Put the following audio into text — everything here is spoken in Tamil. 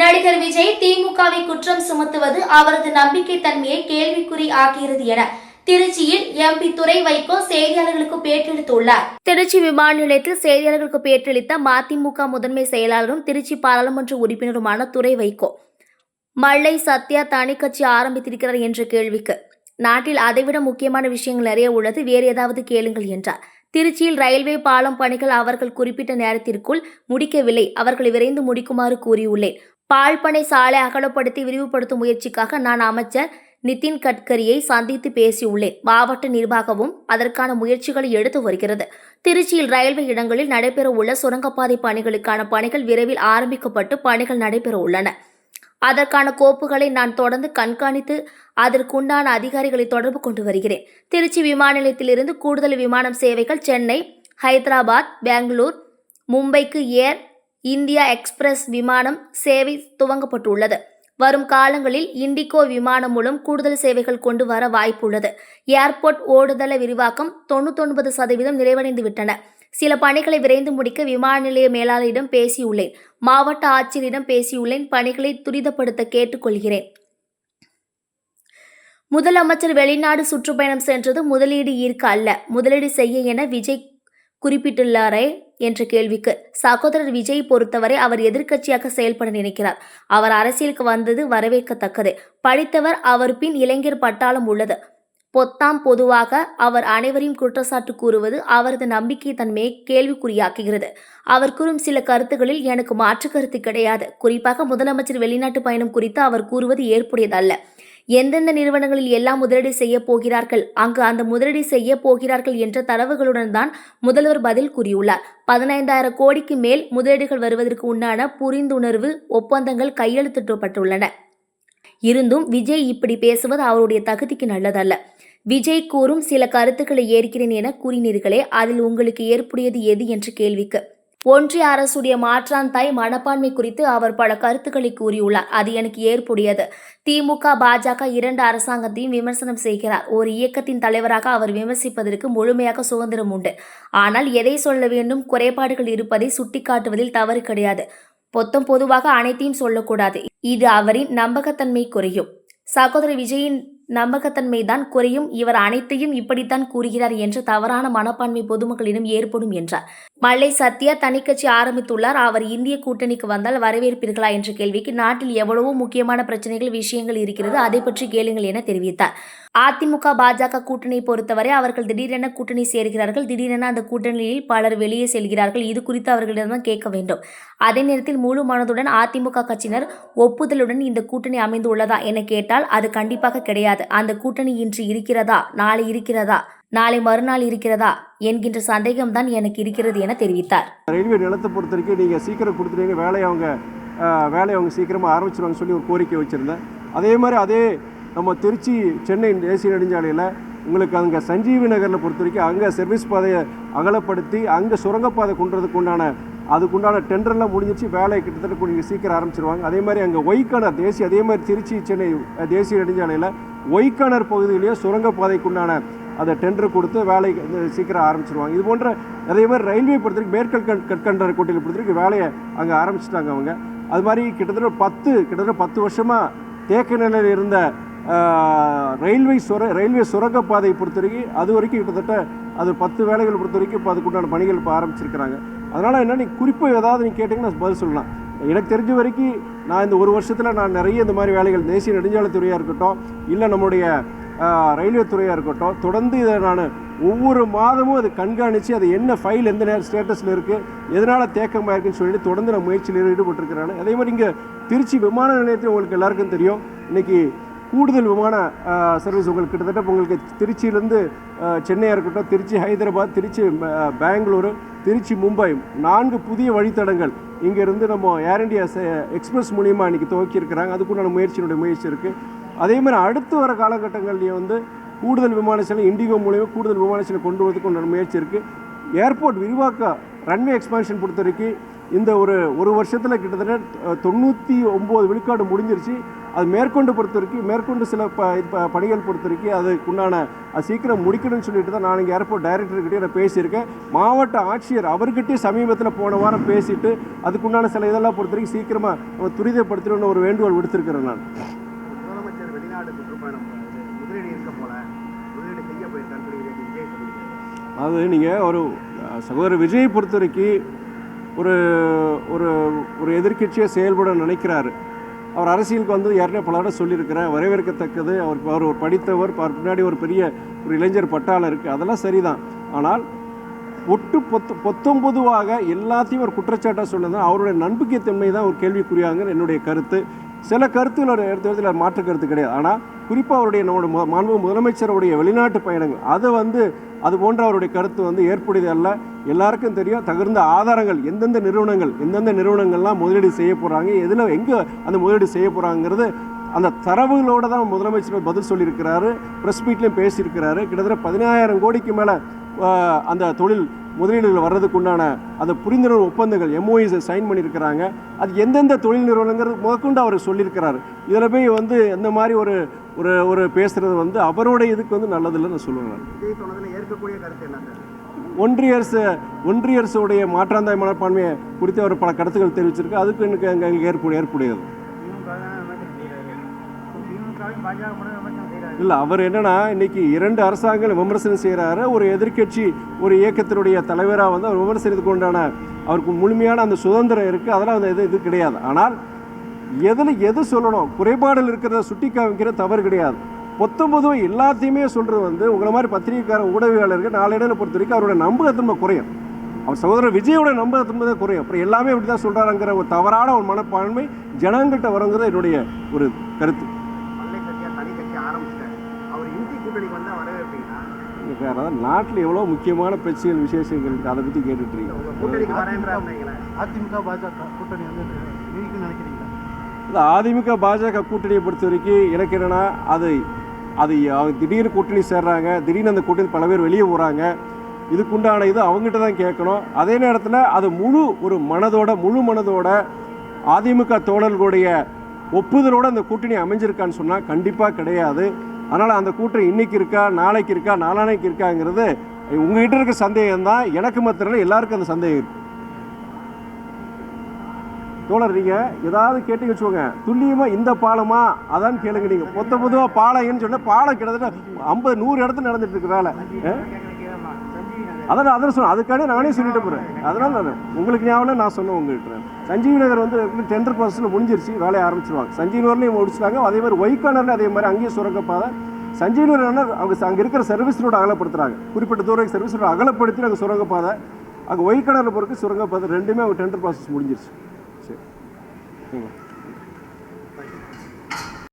நடிகர் விஜய் திமுகவை குற்றம் சுமத்துவது அவரது நம்பிக்கை தன்மையை கேள்விக்குறி ஆகிறது என திருச்சியில் எம்பி துறை வைகோ செய்தியாளர்களுக்கு பேட்டியளித்துள்ளார். திருச்சி விமான நிலையத்தில் செய்தியாளர்களுக்கு பேட்டியளித்த மதிமுக முதன்மை செயலாளரும் திருச்சி பாராளுமன்ற உறுப்பினருமான துறை வைகோ மல்லை சத்யா தனி கட்சி ஆரம்பித்திருக்கிறார் என்ற கேள்விக்கு நாட்டில் அதைவிட முக்கியமான விஷயங்கள் நிறைய உள்ளது வேறு ஏதாவது கேளுங்கள் என்றார். திருச்சியில் ரயில்வே பாலம் பணிகள் அவர்கள் குறிப்பிட்ட நேரத்திற்குள் முடிக்கவில்லை அவர்களை விரைந்து முடிக்குமாறு கூறியுள்ளேன். பால்பனை சாலை அகலப்படுத்தி விரிவுபடுத்தும் முயற்சிக்காக நான் அமைச்சர் நிதின் கட்கரியை சந்தித்து பேசியுள்ளேன். மாவட்ட நிர்வாகமும் அதற்கான முயற்சிகளை எடுத்து வருகிறது. திருச்சியில் ரயில்வே இடங்களில் நடைபெற உள்ள சுரங்கப்பாதை பணிகளுக்கான பணிகள் விரைவில் ஆரம்பிக்கப்பட்டு பணிகள் நடைபெற உள்ளன அதற்கான கோப்புகளை நான் தொடர்ந்து கண்காணித்து அதற்குண்டான அதிகாரிகளை தொடர்பு கொண்டு வருகிறேன். திருச்சி விமான நிலையத்திலிருந்து கூடுதல் விமானம் சேவைகள் சென்னை ஹைதராபாத் பெங்களூர் மும்பைக்கு ஏர் இந்தியா எக்ஸ்பிரஸ் விமானம் சேவை துவங்கப்பட்டுள்ளது. வரும் காலங்களில் இண்டிகோ விமானம் மூலம் கூடுதல் சேவைகள் கொண்டு வர வாய்ப்புள்ளது. ஏர்போர்ட் ஓடுதள விரிவாக்கம் தொண்ணூத்தொன்பது சதவீதம் நிறைவடைந்து விட்டன சில பணிகளை விரைந்து முடிக்க விமான நிலைய மேலாளரிடம் பேசியுள்ளேன். மாவட்ட ஆட்சியரிடம் பேசியுள்ளேன். பணிகளை துரிதப்படுத்த கேட்டுக்கொள்கிறேன். முதலமைச்சர் வெளிநாடு சுற்றுப்பயணம் சென்றது முதலீடு ஈர்க்க அல்ல. முதலீடு செய்ய என விஜய் குறிப்பிட்டுள்ளாரே? என்ற கேள்விக்கு சகோதரர் விஜய் பொறுத்தவரை அவர் எதிர்க்கட்சியாக செயல்பட நினைக்கிறார். அவர் அரசியலுக்கு வந்தது வரவேற்கத்தக்கது. படித்தவர் அவர் பின் இளைஞர் பட்டாளம் உள்ளது. பொத்தாம் பொதுவாக அவர் அனைவரையும் குற்றச்சாட்டு கூறுவது அவரது நம்பிக்கை தன்மையை கேள்விக்குறியாக்குகிறது. அவர் கூறும் சில கருத்துகளில் எனக்கு மாற்று கருத்து கிடையாது. குறிப்பாக முதலமைச்சர் வெளிநாட்டு பயணம் குறித்து அவர் கூறுவது ஏற்புடையதல்ல. எந்தெந்த நிறுவனங்களில் எல்லாம் முதலீடு செய்ய போகிறார்கள் அங்கு அந்த முதலீடு செய்ய போகிறார்கள் என்ற தரவுகளுடன் தான் முதல்வர் பதில் கூறியுள்ளார். பதினைந்தாயிரம் கோடிக்கு மேல் முதலீடுகள் வருவதற்கு உண்டான புரிந்துணர்வு ஒப்பந்தங்கள் கையெழுத்திடப்பட்டுள்ளன. இருந்தும் விஜய் இப்படி பேசுவது அவருடைய தகுதிக்கு நல்லதல்ல. விஜய் கூறும் சில கருத்துக்களை ஏற்கிறேன் என கூறினீர்களே அதில் உங்களுக்கு ஏற்புடையது எது என்ற கேள்விக்கு ஒன்றிய அரசுடைய மாற்றான் தாய் மனப்பான்மை குறித்து அவர் பல கருத்துக்களை கூறியுள்ளார். அது எனக்கு ஏற்புடையது. திமுக பாஜக இரண்டு அரசாங்கத்தையும் விமர்சனம் செய்கிறார். ஒரு இயக்கத்தின் தலைவராக அவர் விமர்சிப்பதற்கு முழுமையாக சுதந்திரம் உண்டு. ஆனால் எதை சொல்ல வேண்டும்? குறைபாடுகள் இருப்பதை சுட்டிக்காட்டுவதில் தவறு கிடையாது. பொத்தம் பொதுவாக அனைத்தையும் சொல்லக்கூடாது. இது அவரின் நம்பகத்தன்மை குறையும் சகோதரி விஜயின் நம்பகத்தன்மை தான் குறையும். இவர் அனைத்தையும் இப்படித்தான் கூறுகிறார் என்ற தவறான மனப்பான்மை பொதுமக்களிடம் ஏற்படும் என்றார். மல்லை சத்யா தனிக்கட்சி ஆரம்பித்துள்ளார். அவர் இந்திய கூட்டணிக்கு வந்தால் வரவேற்பீர்களா என்ற கேள்விக்கு நாட்டில் எவ்வளவோ முக்கியமான பிரச்சனைகள் விஷயங்கள் இருக்கிறது. அதை பற்றி கேளுங்கள் என தெரிவித்தார். அதிமுக பாஜக கூட்டணியை பொறுத்தவரை அவர்கள் திடீரென கூட்டணி சேர்கிறார்கள். திடீரென அந்த கூட்டணியில் பலர் வெளியே செல்கிறார்கள். இது குறித்து அவர்களிடம் கேட்க வேண்டும். அதே நேரத்தில் முழு மனதுடன் அதிமுக கட்சியினர் ஒப்புதலுடன் இந்த கூட்டணி அமைந்துள்ளதா என கேட்டால் அது கண்டிப்பாக கிடையாது. அந்த கூட்டணி இன்று இருக்கிறதா? நாளை இருக்கிறதா? நாளை மறுநாள் இருக்கிறதா? என்கின்ற சந்தேகம்தான் எனக்கு இருக்கிறது என தெரிவித்தார். ரயில்வே நிலத்தை பொறுத்த வரைக்கும் நீங்கள் சீக்கிரம் கொடுத்துட்டீங்க. வேலையை அவங்க வேலையை அவங்க சீக்கிரமாக ஆரம்பிச்சிருவாங்க சொல்லி ஒரு கோரிக்கை வச்சுருந்தேன். அதே மாதிரி அதே நம்ம திருச்சி சென்னை தேசிய நெடுஞ்சாலையில் உங்களுக்கு அங்கே சஞ்சீவி நகரில் பொறுத்த வரைக்கும் அங்கே சர்வீஸ் பாதையை அகலப்படுத்தி அங்கே சுரங்கப்பாதை கொண்டுறதுக்கு உண்டான அதுக்குண்டான டெண்டர்லாம் முடிஞ்சிச்சு வேலையை கிட்டத்தட்ட கொஞ்சம் சீக்கிரம் ஆரம்பிச்சிருவாங்க. அதே மாதிரி அங்கே ஒய்க்கானர் தேசிய அதே மாதிரி திருச்சி சென்னை தேசிய நெடுஞ்சாலையில் ஒய்க்கானர் பகுதியிலேயே சுரங்கப்பாதைக்குண்டான அதை டெண்டர் கொடுத்து வேலை சீக்கிரம் ஆரம்பிச்சிருவாங்க. இது போன்ற அதே மாதிரி ரயில்வே பொறுத்தவரைக்கும் மேற்கல் கண் கற்கண்டர் கோட்டையில் பொறுத்தவரைக்கும் வேலையை அங்கே ஆரம்பிச்சிட்டாங்க அவங்க. அது மாதிரி கிட்டத்தட்ட பத்து கிட்டத்தட்ட பத்து வருஷமாக தேக்க நிலையில் இருந்த ரயில்வே சுர ரயில்வே சுரங்கப்பாதையை பொறுத்த வரைக்கும் அது வரைக்கும் கிட்டத்தட்ட அது பத்து வேலைகள் பொறுத்த வரைக்கும் இப்போ அதுக்குண்டான பணிகள் இப்போ ஆரம்பிச்சிருக்கிறாங்க. அதனால் என்ன நீ குறிப்பு ஏதாவது நீங்கள் கேட்டிங்கன்னா பதில் சொல்லலாம். எனக்கு தெரிஞ்ச வரைக்கும் நான் இந்த ஒரு வருஷத்தில் நான் நிறைய இந்த மாதிரி வேலைகள் தேசிய நெடுஞ்சாலைத்துறையாக இருக்கட்டும் இல்லை நம்முடைய ரயில்வே துறையாக இருக்கட்டும் தொடர்ந்து இதை நான் ஒவ்வொரு மாதமும் அதை கண்காணித்து அது என்ன ஃபைல் எந்த நேரம் ஸ்டேட்டஸில் இருக்குது எதனால் தேக்கமாக இருக்குன்னு சொல்லிட்டு தொடர்ந்து நான் முயற்சியில் ஈடுபட்டிருக்கிறேன். அதே மாதிரி இங்கே திருச்சி விமான நிலையத்தில் உங்களுக்கு எல்லாருக்கும் தெரியும். இன்றைக்கி கூடுதல் விமான சர்வீஸ் உங்களுக்கு கிட்டத்தட்ட உங்களுக்கு திருச்சியிலேருந்து சென்னையாக இருக்கட்டும் திருச்சி ஹைதராபாத் திருச்சி பெங்களூரு திருச்சி மும்பை நான்கு புதிய வழித்தடங்கள் இங்கேருந்து நம்ம ஏர் இண்டியா எக்ஸ்பிரஸ் மூலியமாக இன்றைக்கி துவக்கியிருக்கிறாங்க அதுக்குண்டான முயற்சியினுடைய முயற்சி இருக்குது அதே மாதிரி அடுத்து வர காலகட்டங்கள்லேயும் வந்து கூடுதல் விமான சேவை இண்டிகோ மூலியமாக கூடுதல் விமான சேவை கொண்டு வரதுக்கு உண்டான முயற்சி இருக்குது ஏர்போர்ட் விரிவாக்க ரன்வே எக்ஸ்பான்ஷன் பொறுத்த வரைக்கும் இந்த ஒரு ஒரு வருஷத்தில் கிட்டத்தட்ட தொண்ணூற்றி ஒம்பது விழுக்காடு முடிஞ்சிருச்சு. அது மேற்கொண்டு பொறுத்த வரைக்கும் மேற்கொண்டு சில ப பணிகள் பொறுத்த வரைக்கும் அதுக்குண்டான அது சீக்கிரம் முடிக்கணும்னு சொல்லிட்டு தான் நான் இங்கே ஏர்போர்ட் டைரக்டர்கிட்டே நான் பேசியிருக்கேன். மாவட்ட ஆட்சியர் அவர்கிட்டயே சமீபத்தில் போன வாரம் பேசிட்டு அதுக்குண்டான சில இதெல்லாம் பொறுத்த வரைக்கும் சீக்கிரமாக நம்ம துரிதப்படுத்தணும்னு ஒரு வேண்டுகோள் விடுத்திருக்கிறேன் நான். முதலமைச்சர் வெளிநாடு சுற்றுப்பயணம். முதலீடு இருக்க போல முதலீடு செய்ய போயிருக்கான்னு அதாவது நீங்கள் ஒரு சகோதரர் விஜய் பொறுத்த வரைக்கும் ஒரு ஒரு ஒரு எதிர்க்கட்சியை செயல்பட நினைக்கிறாரு. அவர் அரசியலுக்கு வந்து ஏற்கனவே பல தடவை சொல்லியிருக்கிறேன் வரவேற்கத்தக்கது. அவர் அவர் ஒரு படித்தவர். அவர் பின்னாடி ஒரு பெரிய ஒரு இளைஞர் பட்டாளம் இருக்குது அதெல்லாம் சரிதான். ஆனால் ஒட்டு பொத்து பொத்தொம்பதுவாக எல்லாத்தையும் ஒரு குற்றச்சாட்டாக சொன்னது அவருடைய நம்பிக்கைத்தன்மை தான் ஒரு கேள்விக்குறியாங்கன்னு என்னுடைய கருத்து. சில கருத்துகளோட இடத்துல மாற்று கருத்து கிடையாது. ஆனால் குறிப்பாக அவருடைய நம்முடைய மு- மாண்பு முதலமைச்சருடைய வெளிநாட்டு பயணங்கள் அது வந்து அது போன்ற அவருடைய கருத்து வந்து ஏற்புடையது அல்ல. எல்லாருக்கும் தெரியும் தகுந்த ஆதாரங்கள் எந்தெந்த நிறுவனங்கள் எந்தெந்த நிறுவனங்கள்லாம் முதலீடு செய்ய போகிறாங்க எதில் எங்கே அந்த முதலீடு செய்ய போகிறாங்கிறது அந்த தரவுகளோடு தான் முதலமைச்சர் பதில் சொல்லியிருக்கிறாரு. ப்ரெஸ் மீட்லேயும் பேசியிருக்கிறாரு. கிட்டத்தட்ட பதினாயிரம் கோடிக்கு மேலே அந்த தொழில் முதலீடுகள் வர்றதுக்கு உண்டான அந்த புரிந்துணர்வு ஒப்பந்தங்கள் எம்ஓஇஸை சைன் பண்ணியிருக்கிறாங்க. அது எந்தெந்த தொழில் நிறுவனங்கிறது முதற்கொண்டு அவர் சொல்லியிருக்கிறாரு. இதில் போய் வந்து இந்த மாதிரி ஒரு ஒரு ஒரு பேசுகிறது வந்து அவருடைய இதுக்கு வந்து நான் சொல்லுவேன். விஜய் சொன்னதில் ஏற்கக்கூடிய கருத்து என்ன ஒன்றிய அரசு ஒன்றிய அரசுடைய மாற்றாந்தாய் மனப்பான்மையை குறித்து அவர் பல கருத்துக்கள் தெரிவிச்சிருக்கு. அதுக்கு எனக்கு அங்கே எங்களுக்கு ஏற்பு ஏற்புடையது. இல்லை அவர் என்னன்னா இன்னைக்கு இரண்டு அரசாங்கங்கள் விமர்சனம் செய்கிறாரு ஒரு எதிர்க்கட்சி ஒரு இயக்கத்தினுடைய தலைவராக வந்து அவர் விமர்சனத்துக்கு உண்டான அவருக்கு முழுமையான அந்த சுதந்திரம் இருக்குது அதெல்லாம் அந்த இது இது கிடையாது. ஆனால் எதில் எது சொல்லணும்? குறைபாடுகள் இருக்கிறத சுட்டி காமிக்கிற தவறு கிடையாது. பொத்தொம்பதும் எல்லாத்தையுமே சொல்கிறது வந்து உங்களை மாதிரி பத்திரிகைக்கார ஊடகவியாளர்கள் நாளடைவில் பொறுத்த வரைக்கும் அவரோட நம்பகத்தன்மை குறையும். அவர் சகோதரர் விஜயோட நம்பகத்தன்மை தான் குறையும். அப்புறம் எல்லாமே இப்படி தான் சொல்கிறாருங்கிற ஒரு தவறான ஒரு மனப்பான்மை ஜனங்கிட்ட வரங்கிறது என்னுடைய ஒரு கருத்து பல்லை கட்சியாக தனி கட்சி ஆரம்பிச்சிட்டாரு அவர் இந்தி கூட்டணிக்கு வந்தால் வரவேற்பீங்களா இங்க வேற அதாவது நாட்டில் எவ்வளோ முக்கியமான பிரச்சனைகள் விசேஷங்கள் இருக்குது அதை பற்றி கேட்டுட்ருக்கீங்க கூட்டணிக்கு வரேன்றாங்களே அதிமுக பாஜக கூட்டணி வந்து நீடிக்கும் நினைக்கிறீங்களா? இந்த அதிமுக பாஜக கூட்டணியை பொறுத்த வரைக்கும் எனக்கு என்னென்னா அது அது அவங்க திடீர்னு கூட்டணி சேர்றாங்க திடீர்னு அந்த கூட்டணி பல பேர் வெளியே போகிறாங்க இதுக்குண்டான இது அவங்ககிட்ட தான் கேட்கணும். அதே நேரத்தில் அது முழு ஒரு மனதோட முழு மனதோட அதிமுக தோழர்களுடைய ஒப்புதலோட அந்த கூட்டணி அமைஞ்சிருக்கான்னு சொன்னால் கண்டிப்பாக கிடையாது. அதனால் அந்த கூட்டம் இன்னைக்கு இருக்கா நாளைக்கு இருக்கா நாளானைக்கு இருக்காங்கிறது உங்ககிட்ட இருக்க சந்தேகம் தான். எனக்கு மாத்திரம் எல்லாருக்கும் அந்த சந்தேகம் இருக்கு. தோழர் நீங்கள் ஏதாவது கேட்டு வச்சுக்கோங்க. துல்லியமாக இந்த பாலமா? அதான் கேளுங்க நீங்கள் மொத்த பொதுவாக பாலம்னு சொன்னால் பாலம் கிட்டத்தட்ட ஐம்பது நூறு இடத்துல நடந்துட்டு இருக்கு வேலை. அதான் அதான் சொன்னேன். அதுக்காக நானே சொல்லிட்டு போகிறேன் அதனால் நான் உங்களுக்கு ஞாபகம் நான் சொன்னேன் உங்கள்கிட்ட. சஞ்சீவ் நகர் வந்து டெண்டர் ப்ராசஸில் முடிஞ்சிருச்சு வேலையை ஆரம்பிச்சிருவாங்க. சஞ்சீவ் நகர்லையும் முடிச்சிட்டாங்க. அதே மாதிரி ஒய்கானர்ல அதே மாதிரி அங்கேயும் சுரங்கப்பாதை. சஞ்சீவ் நகர் என்ன அவங்க அங்கே இருக்கிற சர்வீஸ் ரோடு அகலப்படுத்துகிறாங்க குறிப்பிட்ட தூரம் சர்வீஸ் ரோடு அகலப்படுத்தி அங்கே சுரங்கப்பாதை. அங்கே ஒய்கானரில் பொறுத்து சுரங்கப்பாதை ரெண்டுமே அவங்க டெண்டர் ப்ராசஸ் முடிஞ்சிருச்சு. சரி.